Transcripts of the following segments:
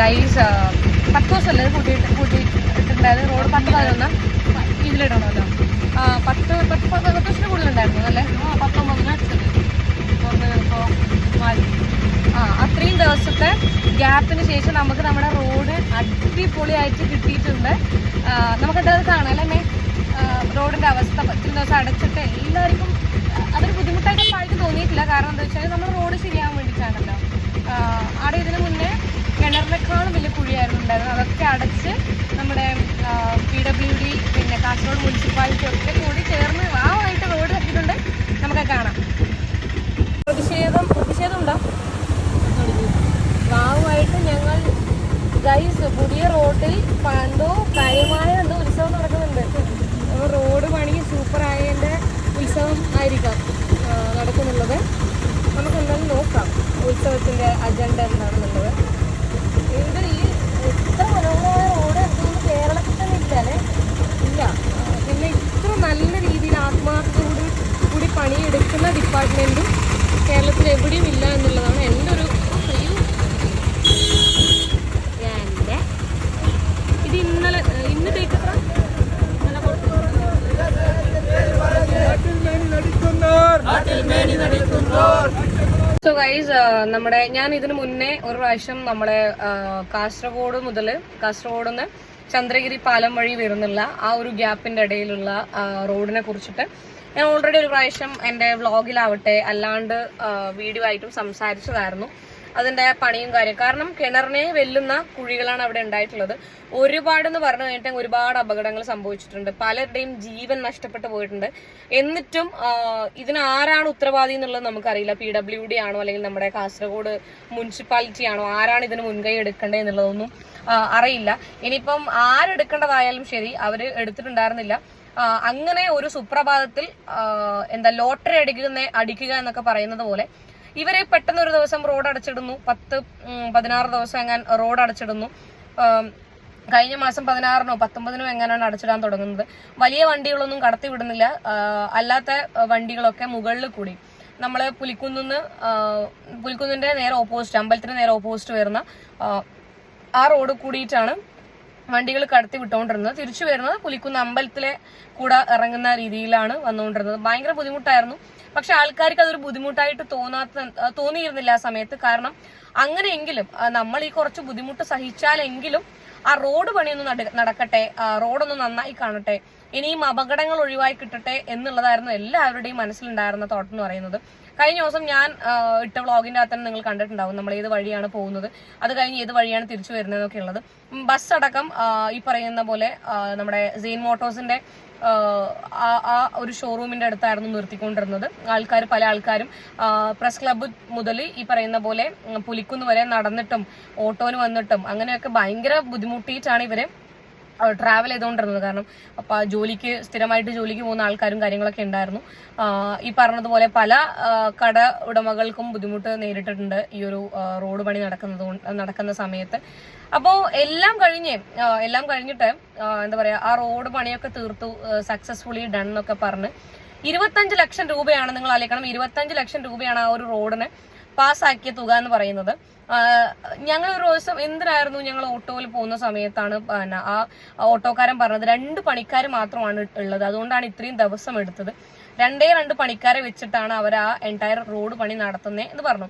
Guys പത്ത് ദിവസമല്ലേ കൂട്ടിയിട്ട് കൂട്ടിയിട്ടുണ്ടായത് റോഡ് പത്ത് പതിനൊന്ന്. ഇതിലിടണമല്ലോ. ആ, പത്ത് പത്ത് പത്ത് പത്ത് ദിവസത്തിന് കൂടുതലുണ്ടായിരുന്നു അല്ലേ പത്തൊമ്പതിന് അടുത്തത് ഇപ്പോൾ മാറി. ആ അത്രയും ദിവസത്തെ ഗ്യാപ്പിന് ശേഷം നമുക്ക് നമ്മുടെ റോഡ് അടിപൊളിയായിട്ട് കിട്ടിയിട്ടുണ്ട്. ആ, നമുക്ക് എന്തായാലും കാണാം അല്ലേ മേ? റോഡിന്റെ അവസ്ഥ ഇത്രയും ദിവസം അടച്ചിട്ട് എല്ലാവർക്കും ആ, അതൊരു ബുദ്ധിമുട്ടായിട്ട് ആർക്കും തോന്നിയിട്ടില്ല. കാരണം എന്താ വെച്ചാൽ നമ്മൾ റോഡ് ശരിയാവാൻ വേണ്ടിയിട്ടാണല്ലോ. ആ, അവിടെ ഇതിന് കുഴിയായിരുന്നു ഉണ്ടായിരുന്നത് അതൊക്കെ അടച്ച് നമ്മുടെ പി ഡബ്ല്യു ഡി പിന്നെ കാസർഗോഡ് മുനിസിപ്പാലിറ്റി ഒക്കെ കൂടി ചേർന്ന് വാവായിട്ട് റോഡ് കട്ടിയിട്ടുണ്ട്. നമുക്ക് കാണാം. പ്രതിഷേധം പ്രതിഷേധം ഉണ്ടോ? വാവുമായിട്ട് ഞങ്ങൾ ഗൈസ് പുതിയ റോഡിൽ പണ്ടോ കാര്യമായ എന്തോ ഉത്സവം നടക്കുന്നുണ്ട്. അപ്പോൾ റോഡ് പണി സൂപ്പർ ആയതിന്റെ ഉത്സവം ആയിരിക്കാം നടക്കുന്നുള്ളത്. നമുക്ക് എന്തായാലും നോക്കാം ഉത്സവത്തിന്റെ അജണ്ട എന്താണെന്നുള്ളത്. ഇത് ഈ ഇത്ര മനോഹരമായ റോഡ് എന്തുകൊണ്ട് കേരളത്തിൽ തന്നെ ഇല്ലല്ലേ ഇല്ല പിന്നെ ഇത്ര നല്ല രീതിയിൽ ആത്മാർത്ഥതയോട് കൂടി പണിയെടുക്കുന്ന ഡിപ്പാർട്ട്മെന്റും കേരളത്തിൽ എവിടെയും ഇല്ല എന്നുള്ളതാണ് എന്റെ ഒരു അയ്യോ. എന്റെ ഇത് ഇന്നലെ ഇന്ന് ഡേറ്റ് എത്ര ഇന്നലെ കൊടുത്തു. സോ ഗൈസ് നമ്മുടെ ഞാൻ ഇതിനു മുന്നേ ഒരു പ്രാവശ്യം നമ്മുടെ കാസർഗോഡ് മുതൽ കാസർഗോഡ് നിന്ന് ചന്ദ്രഗിരി പാലം വഴി വരുന്നില്ല ആ ഒരു ഗ്യാപ്പിന്റെ ഇടയിലുള്ള റോഡിനെ കുറിച്ചിട്ട് ഞാൻ ഓൾറെഡി ഒരു പ്രാവശ്യം എന്റെ വ്ളോഗിലാവട്ടെ അല്ലാണ്ട് വീഡിയോ ആയിട്ടും സംസാരിച്ചതായിരുന്നു. അതിന്റെ പണിയും കാര്യം. കാരണം കിണറിനെ വെല്ലുന്ന കുഴികളാണ് അവിടെ ഉണ്ടായിട്ടുള്ളത്. ഒരുപാട് എന്ന് പറഞ്ഞു കഴിഞ്ഞിട്ട് ഒരുപാട് അപകടങ്ങൾ സംഭവിച്ചിട്ടുണ്ട്. പലരുടെയും ജീവൻ നഷ്ടപ്പെട്ടു പോയിട്ടുണ്ട്. എന്നിട്ടും ഇതിന് ആരാണ് ഉത്തരവാദി എന്നുള്ളത് നമുക്കറിയില്ല. പി ഡബ്ല്യു ഡി ആണോ അല്ലെങ്കിൽ നമ്മുടെ കാസർഗോഡ് മുനിസിപ്പാലിറ്റി ആണോ? ആരാണ് ഇതിന് മുൻകൈ എടുക്കേണ്ടത് എന്നുള്ളതൊന്നും അറിയില്ല. ഇനിയിപ്പം ആരെടുക്കേണ്ടതായാലും ശരി അവർ എടുത്തിട്ടുണ്ടായിരുന്നില്ല. അങ്ങനെ ഒരു സുപ്രഭാതത്തിൽ എന്താ ലോട്ടറി അടിക്കുന്ന അടിക്കുക എന്നൊക്കെ പറയുന്നത് പോലെ ഇവരെ പെട്ടെന്ന് ഒരു ദിവസം റോഡ് അടച്ചിടുന്നു. പത്ത് പതിനാറ് ദിവസം എങ്ങാൻ റോഡ് അടച്ചിടുന്നു. കഴിഞ്ഞ മാസം പതിനാറിനോ പത്തൊമ്പതിനോ എങ്ങനെയാണ് അടച്ചിടാൻ തുടങ്ങുന്നത്. വലിയ വണ്ടികളൊന്നും കടത്തി വിടുന്നില്ല അല്ലാത്ത വണ്ടികളൊക്കെ മുകളിൽ കൂടി. നമ്മൾ പുലിക്കുന്നിന്ന് ആ, പുലിക്കുന്നിന്റെ നേരെ ഓപ്പോസിറ്റ് അമ്പലത്തിന് നേരെ ഓപ്പോസിറ്റ് വരുന്ന ആ റോഡ് കൂടിയിട്ടാണ് വണ്ടികൾ കടത്തി വിട്ടുകൊണ്ടിരുന്നത്. തിരിച്ചു വരുന്നത് പുലിക്കുന്ന് അമ്പലത്തിലെ കൂടെ ഇറങ്ങുന്ന രീതിയിലാണ് വന്നുകൊണ്ടിരുന്നത്. ഭയങ്കര ബുദ്ധിമുട്ടായിരുന്നു. പക്ഷെ ആൾക്കാർക്ക് അതൊരു ബുദ്ധിമുട്ടായിട്ട് തോന്നാത്ത തോന്നിയിരുന്നില്ല ആ സമയത്ത്. കാരണം അങ്ങനെയെങ്കിലും നമ്മൾ ഈ കുറച്ച് ബുദ്ധിമുട്ട് സഹിച്ചാലെങ്കിലും ആ റോഡ് പണിയൊന്ന് നടക്കട്ടെ റോഡൊന്ന് നന്നായി കാണട്ടെ ഇനിയും അപകടങ്ങൾ ഒഴിവായി കിട്ടട്ടെ എന്നുള്ളതായിരുന്നു എല്ലാവരുടെയും മനസ്സിലുണ്ടായിരുന്ന തോട്ട് എന്ന് പറയുന്നത്. കഴിഞ്ഞ ദിവസം ഞാൻ ഇട്ട വ്ളോഗിന്റെ അകത്ത് തന്നെ നിങ്ങൾ കണ്ടിട്ടുണ്ടാവും നമ്മൾ ഏത് വഴിയാണ് പോകുന്നത് അത് കഴിഞ്ഞ് ഏത് വഴിയാണ് തിരിച്ചു വരുന്നതെന്നൊക്കെ ഉള്ളത്. ബസ് അടക്കം ഈ പറയുന്ന പോലെ നമ്മുടെ സെയിൻ മോട്ടോഴ്സിന്റെ ആ, ഒരു ഷോറൂമിന്റെ അടുത്തായിരുന്നു നിർത്തിക്കൊണ്ടിരുന്നത്. ആൾക്കാർ പല ആൾക്കാരും പ്രസ് ക്ലബ്ബ് മുതൽ ഈ പറയുന്ന പോലെ പുലിക്കുന്ന് വരെ നടന്നിട്ടും ഓട്ടോന് വന്നിട്ടും അങ്ങനെയൊക്കെ ഭയങ്കര ബുദ്ധിമുട്ടിയിട്ടാണ് ഇവർ ട്രാവൽ ചെയ്തുകൊണ്ടിരുന്നത്. കാരണം അപ്പൊ ജോലിക്ക് സ്ഥിരമായിട്ട് ജോലിക്ക് പോകുന്ന ആൾക്കാരും കാര്യങ്ങളൊക്കെ ഉണ്ടായിരുന്നു. ഈ പറഞ്ഞതുപോലെ പല കട ഉടമകൾക്കും ബുദ്ധിമുട്ട് നേരിട്ടിട്ടുണ്ട് ഈ ഒരു റോഡ് പണി നടക്കുന്നത് നടക്കുന്ന സമയത്ത്. അപ്പോൾ എല്ലാം കഴിഞ്ഞ് എല്ലാം കഴിഞ്ഞിട്ട് എന്താ പറയാ ആ റോഡ് പണിയൊക്കെ തീർത്തു സക്സസ്ഫുള്ളി ഡൺ എന്നൊക്കെ പറഞ്ഞ് ഇരുപത്തഞ്ച് ലക്ഷം രൂപയാണ് നിങ്ങൾ ആലോചിക്കണം. ഇരുപത്തഞ്ച് ലക്ഷം രൂപയാണ് ആ ഒരു റോഡിന് പാസ്സാക്കിയ തുക എന്ന് പറയുന്നത്. ഞങ്ങൾ ഒരു ദിവസം എന്തിനായിരുന്നു ഞങ്ങൾ ഓട്ടോയിൽ പോകുന്ന സമയത്താണ് പിന്നെ ആ ഓട്ടോക്കാരൻ പറഞ്ഞത് രണ്ട് പണിക്കാർ മാത്രമാണ് ഉള്ളത്. അതുകൊണ്ടാണ് ഇത്രയും ദിവസം എടുത്തത്. രണ്ടേ രണ്ട് പണിക്കാരെ വെച്ചിട്ടാണ് അവർ ആ എന്റയർ റോഡ് പണി നടത്തുന്നത് എന്ന് പറഞ്ഞു.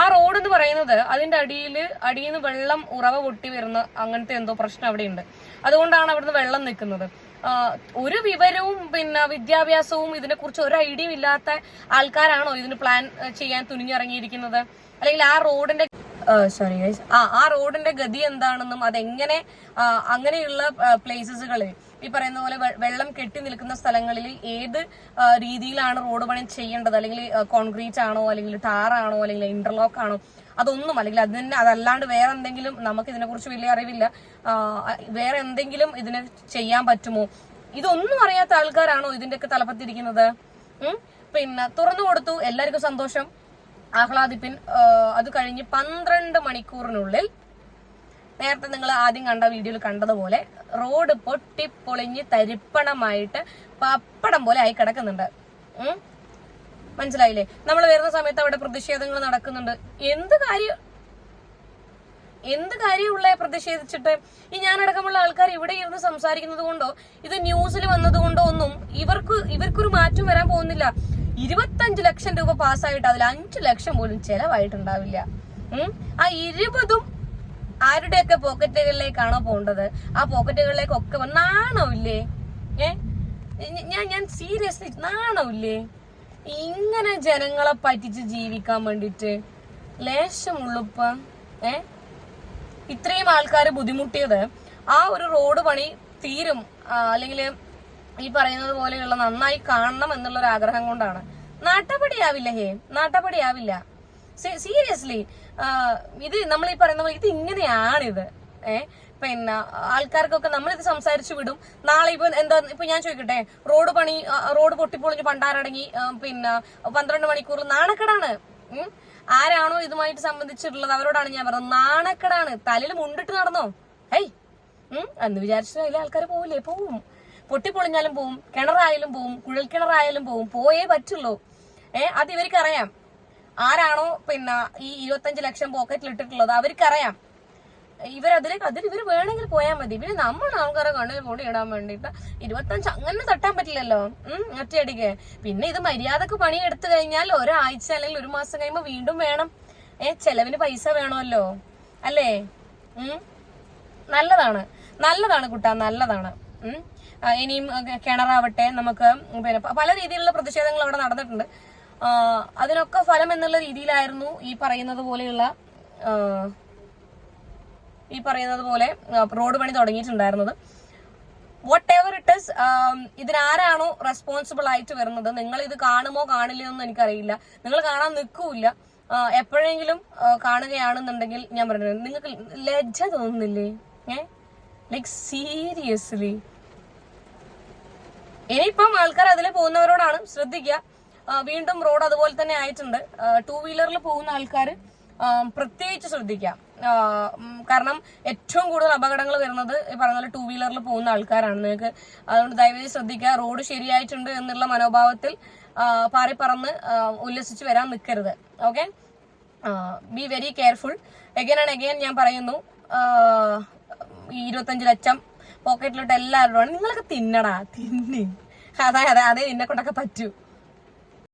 ആ റോഡ് എന്ന് പറയുന്നത് അതിന്റെ അടിയിൽ അടിയിൽ നിന്ന് വെള്ളം ഉറവ പൊട്ടി വരുന്ന അങ്ങനത്തെ എന്തോ പ്രശ്നം അവിടെ ഉണ്ട് അതുകൊണ്ടാണ് അവിടുന്ന് വെള്ളം നിൽക്കുന്നത്. ഒരു വിവരവും പിന്നെ വിദ്യാഭ്യാസവും ഇതിനെക്കുറിച്ച് ഒരു ഐഡിയയും ഇല്ലാത്ത ആൾക്കാരാണോ ഇതിന് പ്ലാൻ ചെയ്യാൻ തുനിഞ്ഞിറങ്ങിയിരിക്കുന്നത്? അല്ലെങ്കിൽ ആ റോഡിന്റെ സോറി ഗൈസ് ആ ആ റോഡിന്റെ ഗതി എന്താണെന്നും അതെങ്ങനെ അങ്ങനെയുള്ള പ്ലേസസുകളിൽ ഈ പറയുന്ന പോലെ വെള്ളം കെട്ടി നിൽക്കുന്ന സ്ഥലങ്ങളിൽ ഏത് രീതിയിലാണ് റോഡ് പണി ചെയ്യേണ്ടത്? അല്ലെങ്കിൽ കോൺക്രീറ്റ് ആണോ? അല്ലെങ്കിൽ ടാറാണോ അല്ലെങ്കിൽ ഇന്റർലോക്ക് ആണോ? അതൊന്നും അല്ലെങ്കിൽ അതിന് അതല്ലാണ്ട് വേറെ എന്തെങ്കിലും നമുക്ക് ഇതിനെക്കുറിച്ച് വലിയ അറിവില്ല. വേറെ എന്തെങ്കിലും ഇതിന് ചെയ്യാൻ പറ്റുമോ? ഇതൊന്നും അറിയാത്ത ആൾക്കാരാണോ ഇതിന്റെയൊക്കെ തലപ്പത്തിരിക്കുന്നത്? ഉം? പിന്നെ തുറന്നു കൊടുത്തു. എല്ലാവർക്കും സന്തോഷം. ആഹ്ലാദിപ്പിൻ അത് കഴിഞ്ഞ് പന്ത്രണ്ട് മണിക്കൂറിനുള്ളിൽ നേരത്തെ നിങ്ങൾ ആദ്യം കണ്ട വീഡിയോയിൽ കണ്ടതുപോലെ റോഡ് പൊട്ടിപ്പൊളിഞ്ഞ് തരിപ്പണമായിട്ട് പപ്പടം പോലെ ആയി കിടക്കുന്നുണ്ട്. മനസ്സിലായില്ലേ? നമ്മൾ വരുന്ന സമയത്ത് അവിടെ പ്രതിഷേധങ്ങൾ നടക്കുന്നുണ്ട്. എന്ത് കാര്യം? എന്ത് കാര്യമുള്ള പ്രതിഷേധിച്ചിട്ട്? ഈ ഞാനടക്കമുള്ള ആൾക്കാർ ഇവിടെ ഇരുന്ന് സംസാരിക്കുന്നത് കൊണ്ടോ ഇത് ന്യൂസിൽ വന്നത് കൊണ്ടോ ഒന്നും ഇവർക്ക് ഇവർക്കൊരു മാറ്റം വരാൻ പോകുന്നില്ല. ഇരുപത്തഞ്ച് ലക്ഷം രൂപ പാസ്സായിട്ട് അതിൽ അഞ്ചു ലക്ഷം പോലും ചെലവായിട്ടുണ്ടാവില്ല. ഉം. ആ ഇരുപതും ആരുടെയൊക്കെ പോക്കറ്റുകളിലേക്കാണോ പോണ്ടത് ആ പോക്കറ്റുകളിലേക്കൊക്കെ നാണോ ഇല്ലേ ഞാൻ ഞാൻ സീരിയസ്ലി നാണമില്ലേ? ഇങ്ങനെ ജനങ്ങളെ പറ്റിച്ച് ജീവിക്കാൻ വേണ്ടിട്ട് ലേശമുള്ളുപ്പ ഏ? ഇത്രയും ആൾക്കാർ ബുദ്ധിമുട്ടിയത് ആ ഒരു റോഡ് പണി തീരും അല്ലെങ്കിൽ ഈ പറയുന്നത് പോലെയുള്ള നന്നായി കാണണം എന്നുള്ള ഒരു ആഗ്രഹം കൊണ്ടാണ്. നാട്ടപടിയാവില്ല ഹേ. നാട്ടപടിയാവില്ല സീരിയസ്ലി ഇത് നമ്മൾ ഈ പറയുന്ന പോലെ ഇത് ഇങ്ങനെയാണിത്. ഏ പിന്നെ ആൾക്കാർക്കൊക്കെ നമ്മളിത് സംസാരിച്ചു വിടും. നാളെ ഇപ്പൊ എന്താ ഇപ്പൊ ഞാൻ ചോദിക്കട്ടെ റോഡ് പണി റോഡ് പൊട്ടിപ്പൊളിഞ്ഞ് പണ്ടാരടങ്ങി പിന്നെ പന്ത്രണ്ട് മണിക്കൂർ നാണക്കെടാണ്. ആരാണോ ഇതുമായിട്ട് സംബന്ധിച്ചിട്ടുള്ളത് അവരോടാണ് ഞാൻ പറഞ്ഞത്. നാണക്കെടാണ്. തലയിൽ മുണ്ടിട്ട് നടന്നോ? ഏയ് എന്ന് വിചാരിച്ചു അതിലെ ആൾക്കാർ പോവില്ലേ? പോവും. പൊട്ടിപ്പൊളിഞ്ഞാലും പോവും കിണറായാലും പോവും കുഴൽ കിണറായാലും പോവും പോയേ പറ്റുള്ളൂ. ഏ അത് ഇവർക്കറിയാം. ആരാണോ പിന്നെ ഈ ഇരുപത്തഞ്ച് ലക്ഷം പോക്കറ്റിൽ ഇട്ടിട്ടുള്ളത് അവർക്കറിയാം. ഇവരതിലേക്ക് അതിൽ ഇവർ വേണമെങ്കിൽ പോയാൽ മതി. പിന്നെ നമ്മൾ ആൾക്കാരെ കണ്ണിൽ കൂടി ഇടാൻ വേണ്ടിയിട്ട് ഇരുപത്തഞ്ച് അങ്ങനെ തട്ടാൻ പറ്റില്ലല്ലോ. ഉം ഒറ്റയടിക്ക്. പിന്നെ ഇത് മര്യാദയ്ക്ക് പണി എടുത്തു കഴിഞ്ഞാൽ ഒരാഴ്ച അല്ലെങ്കിൽ ഒരു മാസം കഴിയുമ്പോൾ വീണ്ടും വേണം. ഏ ചെലവിന് പൈസ വേണമല്ലോ. അല്ലേ? ഉം നല്ലതാണ്. നല്ലതാണ് കുട്ടാ നല്ലതാണ്. ഉം. ഇനിയും കിണറാവട്ടെ നമുക്ക് പിന്നെ പല രീതിയിലുള്ള പ്രതിഷേധങ്ങൾ അവിടെ നടന്നിട്ടുണ്ട്. അതിനൊക്കെ ഫലം എന്നുള്ള രീതിയിലായിരുന്നു ഈ പറയുന്നത് പോലെയുള്ള ഈ പറയുന്നത് പോലെ റോഡ് പണി തുടങ്ങിയിട്ടുണ്ടായിരുന്നത്. വട്ട് എവർ ഇറ്റ് ഇസ് ഇതിനാരാണോ റെസ്പോൺസിബിൾ ആയിട്ട് വരുന്നത്? നിങ്ങൾ ഇത് കാണുമോ കാണില്ലയോ എന്ന് എനിക്കറിയില്ല. നിങ്ങൾ കാണാൻ നിൽക്കൂല എപ്പോഴെങ്കിലും കാണുകയാണെന്നുണ്ടെങ്കിൽ ഞാൻ പറഞ്ഞത് നിങ്ങൾക്ക് ലജ്ജ തോന്നുന്നില്ലേ? ഏ? ലൈക് സീരിയസ്ലി ഇനിയിപ്പം ആൾക്കാർ അതിൽ പോകുന്നവരോടാണ് ശ്രദ്ധിക്കുക. വീണ്ടും റോഡ് അതുപോലെ തന്നെ ആയിട്ടുണ്ട്. ടൂ വീലറിൽ പോകുന്ന ആൾക്കാർ പ്രത്യേകിച്ച് ശ്രദ്ധിക്കാം കാരണം ഏറ്റവും കൂടുതൽ അപകടങ്ങൾ വരുന്നത് ഈ പറഞ്ഞ പോലെ ടൂ വീലറിൽ പോകുന്ന ആൾക്കാരാണ്. നിങ്ങൾക്ക് അതുകൊണ്ട് ദയവേദി ശ്രദ്ധിക്കുക. റോഡ് ശരിയായിട്ടുണ്ട് എന്നുള്ള മനോഭാവത്തിൽ പാറി പറന്ന് ഉല്ലസിച്ച് വരാൻ നിൽക്കരുത് okay? Be very careful again and again ഞാൻ പറയുന്നു. ഇരുപത്തഞ്ച് ലക്ഷം പോക്കറ്റിലിട്ട് എല്ലാവരും നിങ്ങളൊക്കെ തിന്നടാ. തിന്നി. അതെ അതെ അതെ എന്നെ കൊണ്ടൊക്കെ പറ്റൂ.